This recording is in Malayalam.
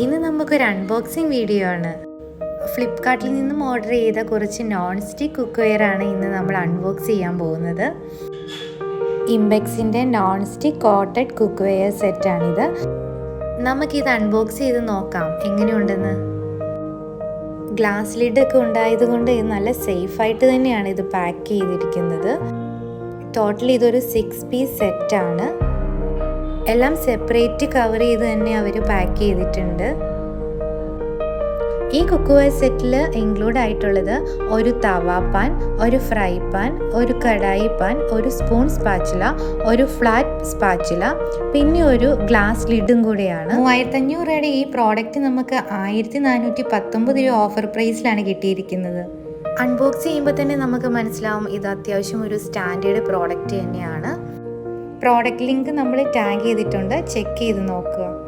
ഇന്ന് നമുക്കൊരു അൺബോക്സിങ് വീഡിയോ ആണ്. ഫ്ലിപ്കാർട്ടിൽ നിന്നും ഓർഡർ ചെയ്ത കുറച്ച് നോൺ സ്റ്റിക്ക് കുക്ക്വെയർ ആണ് ഇന്ന് നമ്മൾ അൺബോക്സ് ചെയ്യാൻ പോകുന്നത്. ഇംബെക്സിന്റെ നോൺ സ്റ്റിക്ക് കോട്ടഡ് കുക്ക്വെയർ സെറ്റാണിത് നമുക്കിത് അൺബോക്സ് ചെയ്ത് നോക്കാം. എങ്ങനെയുണ്ടെന്ന്? ഗ്ലാസ് ലിഡൊക്കെ ഉണ്ടായതുകൊണ്ട് ഇത് നല്ല സേഫായിട്ട് തന്നെയാണ് ഇത് പാക്ക് ചെയ്തിരിക്കുന്നത്. ടോട്ടൽ ഇതൊരു സിക്സ് പീസ് സെറ്റാണ് എല്ലാം സെപ്പറേറ്റ് കവർ ചെയ്ത് തന്നെ അവർ പാക്ക് ചെയ്തിട്ടുണ്ട്. ഈ കുക്കുവർ സെറ്റിൽ ഇൻക്ലൂഡ് ആയിട്ടുള്ളത് ഒരു തവ പാൻ ഒരു ഫ്രൈ പാൻ ഒരു കടായി പാൻ ഒരു സ്പൂൺ സ്പാച്ചില ഒരു ഫ്ലാറ്റ് സ്പാച്ചില പിന്നെ ഒരു ഗ്ലാസ് ലിഡും കൂടെയാണ്. മൂവായിരത്തി അഞ്ഞൂറ് രൂപയുടെ ഈ പ്രോഡക്റ്റ് നമുക്ക് ആയിരത്തി നാനൂറ്റി പത്തൊമ്പത് രൂപ ഓഫർ പ്രൈസിലാണ് കിട്ടിയിരിക്കുന്നത്. അൺബോക്സ് ചെയ്യുമ്പോൾ തന്നെ നമുക്ക് മനസ്സിലാവും ഇത് അത്യാവശ്യം ഒരു സ്റ്റാൻഡേർഡ് പ്രോഡക്റ്റ് തന്നെയാണ്. പ്രോഡക്റ്റ് ലിങ്ക് നമ്മൾ ടാഗ് ചെയ്തിട്ടുണ്ട്. ചെക്ക് ചെയ്ത് നോക്കുക.